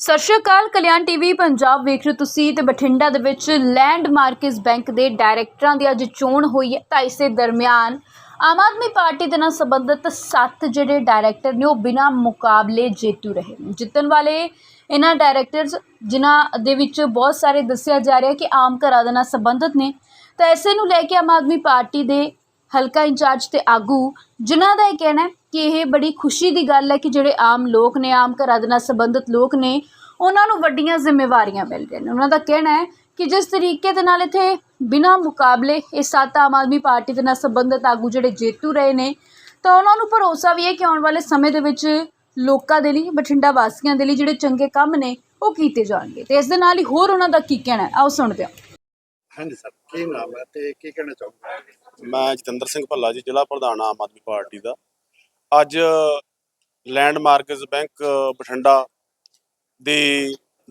ਸਤਿ ਸ਼੍ਰੀ ਅਕਾਲ, ਕਲਿਆਣ ਟੀਵੀ, ਪੰਜਾਬ ਵੇਖ ਰਹੇ ਹੋ ਤੁਸੀਂ ਤੇ ਬਠਿੰਡਾ ਦੇ ਵਿੱਚ ਲੈਂਡ ਮਾਰਕਸ ਬੈਂਕ ਦੇ ਡਾਇਰੈਕਟਰਾਂ ਦੀ ਅੱਜ ਚੋਣ ਹੋਈ ਹੈ ਤਾਂ ਇਸੇ ਦਰਮਿਆਨ ਆਮ ਆਦਮੀ ਪਾਰਟੀ ਦੇ ਨਾਲ ਸੰਬੰਧਿਤ ਸੱਤ ਜਿਹੜੇ ਡਾਇਰੈਕਟਰ ਨੇ ਉਹ ਬਿਨਾਂ ਮੁਕਾਬਲੇ ਜੇਤੂ ਰਹੇ ਨੇ। ਜਿੱਤਣ ਵਾਲੇ ਇਹਨਾਂ ਡਾਇਰੈਕਟਰਸ ਜਿਨ੍ਹਾਂ ਦੇ ਵਿੱਚ ਬਹੁਤ ਸਾਰੇ ਦੱਸਿਆ ਜਾ ਰਿਹਾ ਕਿ ਆਮ ਘਰਾਂ ਦੇ ਨਾਲ ਸੰਬੰਧਿਤ ਨੇ, ਤਾਂ ਐਸੇ ਨੂੰ ਲੈ ਕੇ ਆਮ ਆਦਮੀ ਪਾਰਟੀ ਦੇ ਹਲਕਾ ਇੰਚਾਰਜ ਤੇ ਆਗੂ, ਜਿਨ੍ਹਾਂ ਦਾ ਇਹ ਕਹਿਣਾ ਹੈ ਕਿ ਇਹ ਬੜੀ ਖੁਸ਼ੀ ਦੀ ਗੱਲ ਹੈ ਕਿ ਜਿਹੜੇ ਆਮ ਲੋਕ ਨੇ, ਆਮ ਘਰਾਂ ਦੇ ਨਾਲ ਸੰਬੰਧਿਤ ਲੋਕ ਨੇ, ਉਹਨਾਂ ਨੂੰ ਵੱਡੀਆਂ ਜ਼ਿੰਮੇਵਾਰੀਆਂ ਮਿਲ ਰਹੀਆਂ ਨੇ। ਉਹਨਾਂ ਦਾ ਕਹਿਣਾ ਹੈ ਕਿ ਜਿਸ ਤਰੀਕੇ ਦੇ ਨਾਲ ਇੱਥੇ ਬਿਨਾਂ ਮੁਕਾਬਲੇ ਇਹ ਸੱਤ ਆਮ ਆਦਮੀ ਪਾਰਟੀ ਦੇ ਨਾਲ ਸੰਬੰਧਿਤ ਆਗੂ ਜਿਹੜੇ ਜੇਤੂ ਰਹੇ ਨੇ, ਤਾਂ ਉਹਨਾਂ ਨੂੰ ਭਰੋਸਾ ਵੀ ਹੈ ਕਿ ਆਉਣ ਵਾਲੇ ਸਮੇਂ ਦੇ ਵਿੱਚ ਲੋਕਾਂ ਦੇ ਲਈ, ਬਠਿੰਡਾ ਵਾਸੀਆਂ ਦੇ ਲਈ ਜਿਹੜੇ ਚੰਗੇ ਕੰਮ ਨੇ, ਉਹ ਕੀਤੇ ਜਾਣਗੇ। ਤੇ ਇਸ ਦੇ ਨਾਲ ਹੀ ਹੋਰ ਉਹਨਾਂ ਦਾ ਕੀ ਕਹਿਣਾ ਹੈ? ਆਓ ਸੁਣਦੇ ਹਾਂ। ਹਾਂਜੀ ਸਰ, ਕੀ ਨਾਮ ਹੈ ਤੇ ਕੀ ਕਹਿਣਾ ਚਾਹੋਗੇ? ਮੈਂ ਜਤਿੰਦਰ ਸਿੰਘ ਭੱਲਾ ਜੀ, ਜ਼ਿਲ੍ਹਾ ਪ੍ਰਧਾਨ ਆਮ ਆਦਮੀ ਪਾਰਟੀ ਦਾ। ਅੱਜ ਲੈਂਡ ਮਾਰਕਸ ਬੈਂਕ ਬਠਿੰਡਾ ਦੇ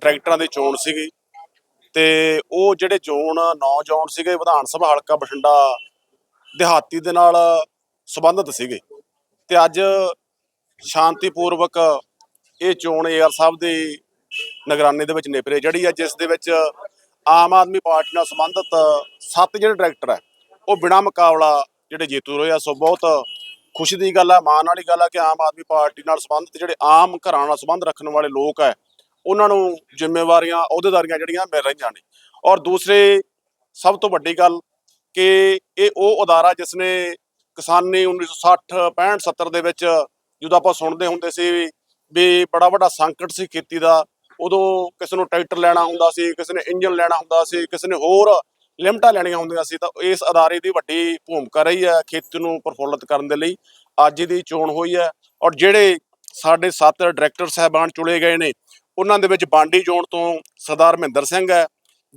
ਡਾਇਰੈਕਟਰਾਂ ਦੀ ਚੋਣ ਸੀਗੀ ਤੇ ਉਹ ਜਿਹੜੇ ਚੋਣ ਨੌਜਵਾਨ ਸੀਗੇ, ਵਿਧਾਨ ਸਭਾ ਹਲਕਾ ਬਠਿੰਡਾ ਦਿਹਾਤੀ ਦੇ ਨਾਲ ਸੰਬੰਧਿਤ ਸੀਗੇ। ਤੇ ਅੱਜ ਸ਼ਾਂਤੀਪੂਰਵਕ ਇਹ ਚੋਣ ਏਆਰ ਸਾਹਿਬ ਦੀ ਨਿਗਰਾਨੀ ਦੇ ਵਿੱਚ ਨਿਪਰੇ ਜਿਹੜੀ ਆ ਜਿਸ ਦੇ ਵਿੱਚ ਆਮ ਆਦਮੀ ਪਾਰਟੀ ਨਾਲ ਸੰਬੰਧਿਤ ਸੱਤ ਜਿਹੜੇ ਡਾਇਰੈਕਟਰ ਹੈ ਉਹ ਬਿਨਾਂ ਮੁਕਾਬਲਾ ਜਿਹੜੇ ਜੇਤੂ ਰਹੇ ਆ, ਸੋ ਬਹੁਤ ਖੁਸ਼ੀ ਦੀ ਗੱਲ ਹੈ ਮਾਣ ਵਾਲੀ ਗੱਲ ਹੈ ਕਿ ਆਮ ਆਦਮੀ ਪਾਰਟੀ ਨਾਲ ਸੰਬੰਧਿਤ ਜਿਹੜੇ ਆਮ ਘਰਾਂ ਨਾਲ ਸੰਬੰਧ ਰੱਖਣ ਵਾਲੇ ਲੋਕ ਹੈ ਉਹਨਾਂ ਨੂੰ ਜ਼ਿੰਮੇਵਾਰੀਆਂ, ਅਹੁਦੇਦਾਰੀਆਂ ਜਿਹੜੀਆਂ ਮਿਲ ਰਹੀਆਂ ਨੇ। ਔਰ ਦੂਸਰੇ ਸਭ ਤੋਂ ਵੱਡੀ ਗੱਲ ਕਿ ਇਹ ਉਹ ਅਦਾਰਾ ਜਿਸ ਨੇ ਕਿਸਾਨੀ 1960 65 70 ਦੇ ਵਿੱਚ ਜਦੋਂ ਆਪਾਂ ਸੁਣਦੇ ਹੁੰਦੇ ਸੀ ਵੀ ਬੜਾ ਵੱਡਾ ਸੰਕਟ ਸੀ ਖੇਤੀ ਦਾ, ਉਦੋਂ ਕਿਸੇ ਨੂੰ ਟਰੈਕਟਰ ਲੈਣਾ ਹੁੰਦਾ ਸੀ, ਕਿਸੇ ਨੇ ਇੰਜਨ ਲੈਣਾ ਹੁੰਦਾ ਸੀ, ਕਿਸੇ ਨੇ ਹੋਰ ਲਿਮਟਾਂ ਲੈਣੀਆਂ ਹੁੰਦੀਆਂ ਸੀ ਤਾਂ ਇਸ ਅਦਾਰੇ ਦੀ ਵੱਡੀ ਭੂਮਿਕਾ ਰਹੀ ਹੈ, ਖੇਤੀ ਨੂੰ ਪ੍ਰਫੁੱਲਤ ਕਰਨ ਦੇ ਲਈ। ਅੱਜ ਦੀ ਚੋਣ ਹੋਈ ਹੈ ਔਰ ਜਿਹੜੇ ਸਾਡੇ ਸੱਤ ਡਾਇਰੈਕਟਰ ਸਾਹਿਬਾਨ ਚੁਣੇ ਗਏ ਨੇ, ਉਹਨਾਂ ਦੇ ਵਿੱਚ ਬਾਂਡੀ ਜ਼ੋਨ ਤੋਂ ਸਰਦਾਰ ਮਹਿੰਦਰ ਸਿੰਘ ਹੈ,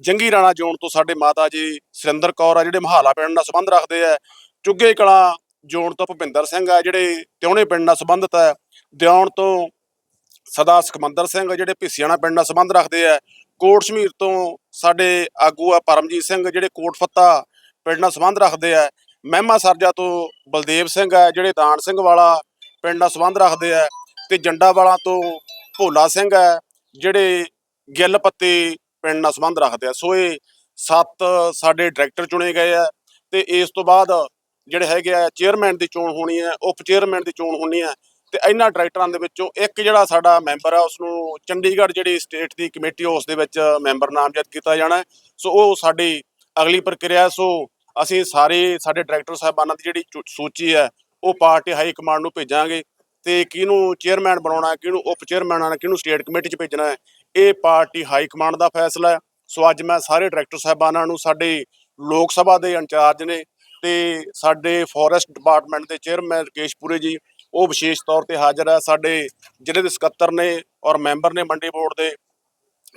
ਜੰਗੀ ਰਾਣਾ ਜ਼ੋਨ ਤੋਂ ਸਾਡੇ ਮਾਤਾ ਜੀ ਸੁਰਿੰਦਰ ਕੌਰ ਆ, ਜਿਹੜੇ ਮਹਾਲਾ ਪਿੰਡ ਨਾਲ ਸੰਬੰਧ ਰੱਖਦੇ ਆ। ਚੁੱਗੇ ਕਲਾ ਜ਼ੋਨ ਤੋਂ ਭੁਪਿੰਦਰ ਸਿੰਘ ਆ, ਜਿਹੜੇ ਤਿਉਣੇ ਪਿੰਡ ਨਾਲ ਸੰਬੰਧਿਤ ਹੈ ਦਿਉਣ ਤੋਂ ਸਦਾ ਸੁਖਮੰਦਰ ਸਿੰਘ ਜਿਹੜੇ ਭਿੱਸੀਆਣਾ ਪਿੰਡ ਨਾਲ ਸੰਬੰਧ ਰੱਖਦੇ ਆ। ਕੋਟ ਸ਼ਮੀਰ ਤੋਂ ਸਾਡੇ ਆਗੂ ਆ ਪਰਮਜੀਤ ਸਿੰਘ, ਜਿਹੜੇ ਕੋਟ ਫੱਤਾ ਪਿੰਡ ਨਾਲ ਸੰਬੰਧ ਰੱਖਦੇ ਆ। ਮਹਿਮਾ ਸਰਜਾ ਤੋਂ ਬਲਦੇਵ ਸਿੰਘ ਆ, ਜਿਹੜੇ ਦਾਨ ਸਿੰਘ ਵਾਲਾ ਪਿੰਡ ਨਾਲ ਸੰਬੰਧ ਰੱਖਦੇ ਆ। ਤੇ ਜੰਡਾ ਵਾਲਾ ਤੋਂ ਭੋਲਾ ਸਿੰਘ ਆ, ਜਿਹੜੇ ਗਿੱਲ ਪੱਤੇ ਪਿੰਡ ਨਾਲ ਸੰਬੰਧ ਰੱਖਦੇ ਆ। ਸੋ ਇਹ ਸੱਤ ਸਾਡੇ ਡਾਇਰੈਕਟਰ ਚੁਣੇ ਗਏ ਆ ਤੇ ਇਸ ਤੋਂ ਬਾਅਦ ਜਿਹੜੇ ਹੈਗੇ ਆ ਚੇਅਰਮੈਨ ਦੀ ਚੋਣ ਹੋਣੀ ਹੈ ਉਪ ਚੇਅਰਮੈਨ ਦੀ ਚੋਣ ਹੋਣੀ ਹੈ ਤੇ ਇਹਨਾਂ ਡਾਇਰੈਕਟਰਾਂ ਦੇ ਵਿੱਚੋਂ ਇੱਕ ਜਿਹੜਾ ਸਾਡਾ ਮੈਂਬਰ ਆ ਉਸ ਨੂੰ ਚੰਡੀਗੜ੍ਹ ਜਿਹੜੀ ਸਟੇਟ ਦੀ ਕਮੇਟੀ ਉਸ ਦੇ ਵਿੱਚ ਮੈਂਬਰ ਨਾਮਜ਼ਦ ਕੀਤਾ ਜਾਣਾ ਸੋ ਉਹ ਸਾਡੀ ਅਗਲੀ ਪ੍ਰਕਿਰਿਆ ਸੋ ਅਸੀਂ ਸਾਰੇ ਸਾਡੇ ਡਾਇਰੈਕਟਰ ਸਾਹਿਬਾਨਾਂ ਦੀ ਜਿਹੜੀ ਚੁ- ਸੂਚੀ ਹੈ, ਉਹ ਪਾਰਟੀ ਹਾਈ ਕਮਾਂਡ ਨੂੰ ਭੇਜਾਂਗੇ ਤੇ ਕਿਹਨੂੰ ਚੇਅਰਮੈਨ ਬਣਾਉਣਾ ਕਿਹਨੂੰ ਉਪ ਚੇਅਰਮੈਨ ਬਣਾਉਣਾ ਕਿਹਨੂੰ ਸਟੇਟ ਕਮੇਟੀ 'ਚ ਭੇਜਣਾ ਹੈ, ਇਹ ਪਾਰਟੀ ਹਾਈ ਕਮਾਂਡ ਦਾ ਫੈਸਲਾ ਹੈ। ਸੋ ਅੱਜ ਮੈਂ ਸਾਰੇ ਡਾਇਰੈਕਟਰ ਸਾਹਿਬਾਨਾਂ ਨੂੰ, ਸਾਡੇ ਲੋਕ ਸਭਾ ਦੇ ਇੰਚਾਰਜ ਨੇ ਤੇ ਸਾਡੇ ਫੋਰੈਸਟ ਡਿਪਾਰਟਮੈਂਟ ਦੇ ਚੇਅਰਮੈਨ ਰਕੇਸ਼ਪੁਰੇ ਜੀ ਉਹ ਵਿਸ਼ੇਸ਼ ਤੌਰ ਤੇ ਹਾਜ਼ਰ ਹੈ। ਸਾਡੇ ਜ਼ਿਲ੍ਹੇ ਦੇ ਸਕੱਤਰ ਨੇ ਔਰ ਮੈਂਬਰ ਨੇ ਮੰਡੀ ਬੋਰਡ ਦੇ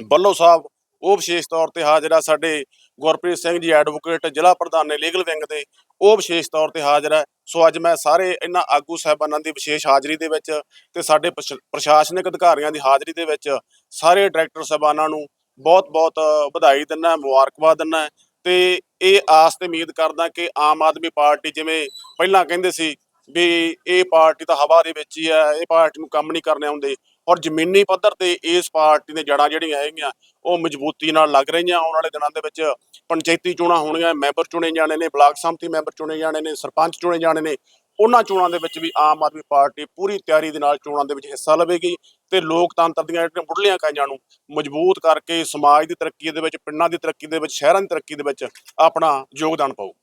ਬੱਲੋ ਸਾਹਿਬ, ਉਹ ਵਿਸ਼ੇਸ਼ ਤੌਰ ਤੇ ਹਾਜ਼ਰ ਹੈ। ਸਾਡੇ ਗੁਰਪ੍ਰੀਤ ਸਿੰਘ ਜੀ ਐਡਵੋਕੇਟ, ਜ਼ਿਲ੍ਹਾ ਪ੍ਰਧਾਨ ਨੇ ਲੀਗਲ ਵਿੰਗ ਦੇ, ਉਹ ਵਿਸ਼ੇਸ਼ ਤੌਰ ਤੇ ਹਾਜ਼ਰ ਹੈ। ਸੋ ਅੱਜ ਮੈਂ ਸਾਰੇ ਇਹਨਾਂ ਆਗੂ ਸਾਹਿਬਾਨਾਂ ਦੀ ਵਿਸ਼ੇਸ਼ ਹਾਜ਼ਰੀ ਦੇ ਵਿੱਚ ਤੇ ਸਾਡੇ ਪ੍ਰਸ਼- ਪ੍ਰਸ਼ਾਸਨਿਕ ਅਧਿਕਾਰੀਆਂ ਦੀ ਹਾਜ਼ਰੀ ਦੇ ਵਿੱਚ ਸਾਰੇ ਡਾਇਰੈਕਟਰ ਸਾਹਿਬਾਨਾਂ ਨੂੰ ਬਹੁਤ-ਬਹੁਤ ਵਧਾਈ ਦਿੰਦਾ, ਮੁਬਾਰਕਬਾਦ ਦਿੰਦਾ। ਤੇ ਇਹ ਆਸ ਤੇ ਉਮੀਦ ਕਰਦਾ ਕਿ ਆਮ ਆਦਮੀ ਪਾਰਟੀ ਜਿਵੇਂ ਪਹਿਲਾਂ ਕਹਿੰਦੇ ਸੀ ਵੀ ਇਹ ਪਾਰਟੀ ਤਾਂ ਹਵਾ ਦੇ ਵਿੱਚ ਹੀ ਹੈ, ਇਹ ਪਾਰਟੀ ਨੂੰ ਕੰਮ ਨਹੀਂ ਕਰਨੇ ਆਉਂਦੇ। ਔਰ ਜ਼ਮੀਨੀ ਪੱਧਰ ਤੇ ਇਸ ਪਾਰਟੀ ਦੇ ਜੜਾਂ ਜਿਹੜੀਆਂ ਹੈਗੀਆਂ, ਉਹ ਮਜ਼ਬੂਤੀ ਨਾਲ ਲੱਗ ਰਹੀਆਂ। ਆਉਣ ਵਾਲੇ ਦਿਨਾਂ ਦੇ ਵਿੱਚ ਪੰਚਾਇਤੀ ਚੋਣਾਂ ਹੋਣੀਆਂ ਮੈਂਬਰ ਚੁਣੇ ਜਾਣੇ ਨੇ, ਬਲਾਕ ਸੰਮਤੀ ਮੈਂਬਰ ਚੁਣੇ ਜਾਣੇ ਨੇ, ਸਰਪੰਚ ਚੁਣੇ ਜਾਣੇ ਨੇ। ਉਹਨਾਂ ਚੋਣਾਂ ਦੇ ਵਿੱਚ ਵੀ ਆਮ ਆਦਮੀ ਪਾਰਟੀ ਪੂਰੀ ਤਿਆਰੀ ਦੇ ਨਾਲ ਚੋਣਾਂ ਦੇ ਵਿੱਚ ਹਿੱਸਾ ਲਵੇਗੀ ਤੇ ਲੋਕਤੰਤਰ ਦੀਆਂ ਜਿਹੜੀਆਂ ਮੁੱਢਲੀਆਂ ਇਕਾਈਆਂ ਨੂੰ ਮਜ਼ਬੂਤ ਕਰਕੇ ਸਮਾਜ ਦੀ ਤਰੱਕੀ ਦੇ ਵਿੱਚ, ਪਿੰਡਾਂ ਦੀ ਤਰੱਕੀ ਦੇ ਵਿੱਚ, ਸ਼ਹਿਰਾਂ ਦੀ ਤਰੱਕੀ ਦੇ ਵਿੱਚ ਆਪਣਾ ਯੋਗਦਾਨ ਪਾਓ